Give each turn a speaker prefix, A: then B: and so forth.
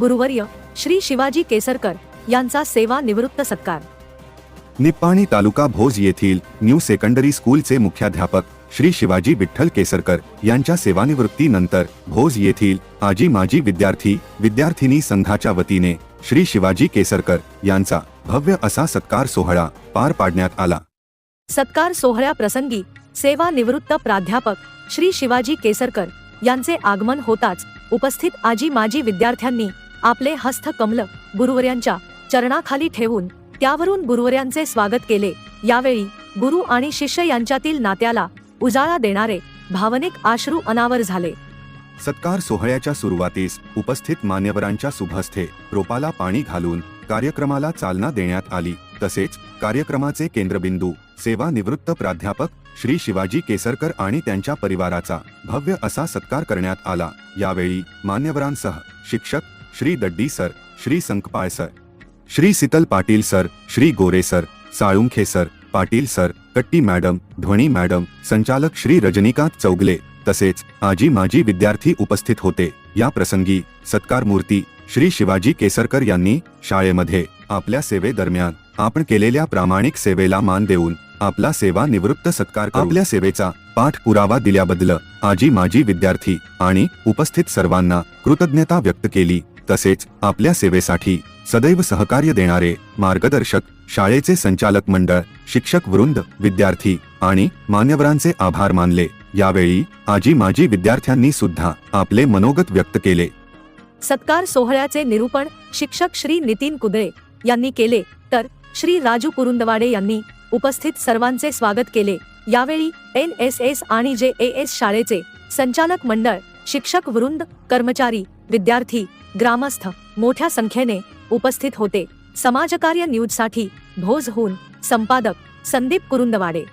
A: गुरुवर्य श्री शिवाजी केसरकर यांचा सेवा निवृत्त सत्कार.
B: निप्पाणी तालुका भोज येथील न्यू सेकंडरी स्कूलचे मुख्याध्यापक श्री शिवाजी विठ्ठल केसरकर यांच्या सेवानिवृत्तीनंतर भोज येथील आजी माजी विद्यार्थी विद्यार्थिनी संघाच्या वतीने श्री शिवाजी केसरकर यांचा भव्य असा सत्कार सोहळा पार पाडण्यात आला.
A: सत्कार सोहळ्याप्रसंगी सेवानिवृत्त प्राध्यापक श्री शिवाजी केसरकर यांचे आगमन होताच उपस्थित आजी माजी विद्यार्थ्यांनी आपले हस्त कमल गुरुवर्यांच्या चरणाखाली ठेवून त्यावरून गुरुवर्यांचे स्वागत केले. यावेळी गुरु आणि शिष्य यांच्यातील नात्याला उजाळा देणारे भावनिक आश्रू अनावर झाले.
B: सत्कार सोहळ्याच्या सुरुवातीस उपस्थित मान्यवरांच्या शुभहस्ते रोपाला पाणी घालून कार्यक्रमाला चालना देण्यात आली. तसेच कार्यक्रमाचे केंद्रबिंदू सेवानिवृत्त प्राध्यापक श्री शिवाजी केसरकर आणि त्यांच्या परिवाराचा भव्य असा सत्कार करण्यात आला. यावेळी मान्यवरांसह शिक्षक Shri Daddi sir Shri Sankpal sir Shri Sheetal Patil sir Shri Gore sir Salunkhe sir Patil sir Katti madam Dhvani madam संचालक श्री रजनीकांत चौगले तसेच आजी माजी विद्यार्थी उपस्थित होते. या प्रसंगी सत्कार मूर्ती श्री शिवाजी केसरकर यांनी शाळेमध्ये आपल्या सेवेदरम्यान आपण केलेल्या प्रामाणिक सेवेला मान देऊन आपला सेवा निवृत्त सत्कार आपल्या सेवेचा पाठपुरावा दिल्याबद्दल आजी माजी विद्यार्थी आणि उपस्थित सर्वांना कृतज्ञता व्यक्त केली. तसेच आपल्या सेवेसाठी सदैव सहकार्य देणारे मार्गदर्शक शाळेचे संचालक मंडळ शिक्षक वृंद विद्यार्थी आणि मान्यवरांचे आभार मानले. यावेळी आजी माजी विद्यार्थ्यांनी सुद्धा आपले मनोगत व्यक्त केले.
A: सत्कार सोहळ्याचे निरूपण शिक्षक श्री नितीन कुदळे यांनी केले. तर श्री राजू कुरुंदवाडे यांनी उपस्थित सर्वांचे स्वागत केले. यावेळी एन एस एस आणि जे ए एस शाळेचे संचालक मंडळ शिक्षक वृंद कर्मचारी विद्यार्थी ग्रामस्थ मोठ्या संख्येने उपस्थित होते. समाजकार्य न्यूजसाठी भोजहून संपादक संदीप कुरुंदवाडे.